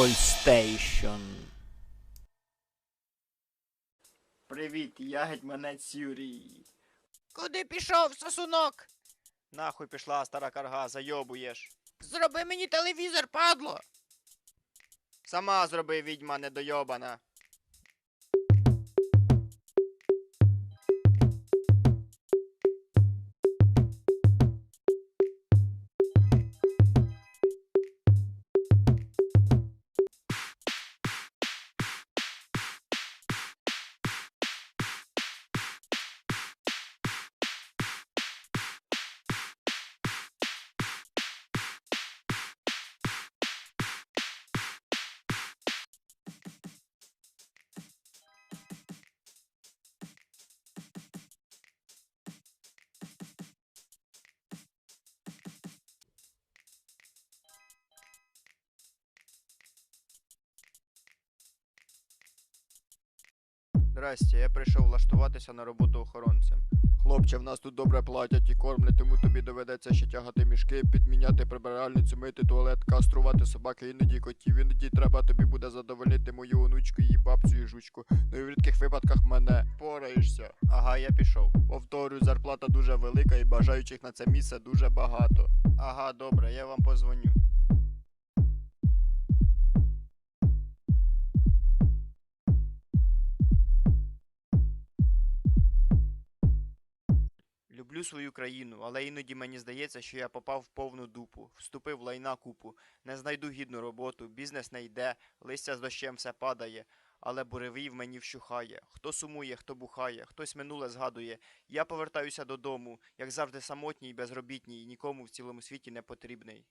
Контроль Station. Привіт, я гетьманець Юрій. Куди пішов, сосунок? Нахуй пішла стара карга, зайобуєш. Зроби мені телевізор, падло. Сама зроби відьма недойобана. Здрасте, я прийшов влаштуватися на роботу охоронцем. Хлопче, в нас тут добре платять і кормлять, тому тобі доведеться ще тягати мішки, підміняти прибиральницю, мити туалет, каструвати собаки, іноді котів. Іноді треба тобі буде задовольнити мою онучку, її бабцю і жучку. Ну і в рідких випадках мене пораєшся. Ага, я пішов. Повторюю, зарплата дуже велика і бажаючих на це місце дуже багато. Ага, добре, я вам позвоню. Люблю свою країну, але іноді мені здається, що я попав в повну дупу, вступив в лайна купу, не знайду гідну роботу, бізнес не йде, листя з дощем все падає, але буревій в мені вщухає. Хто сумує, хто бухає, хтось минуле згадує. Я повертаюся додому, як завжди самотній, безробітній, нікому в цілому світі не потрібний.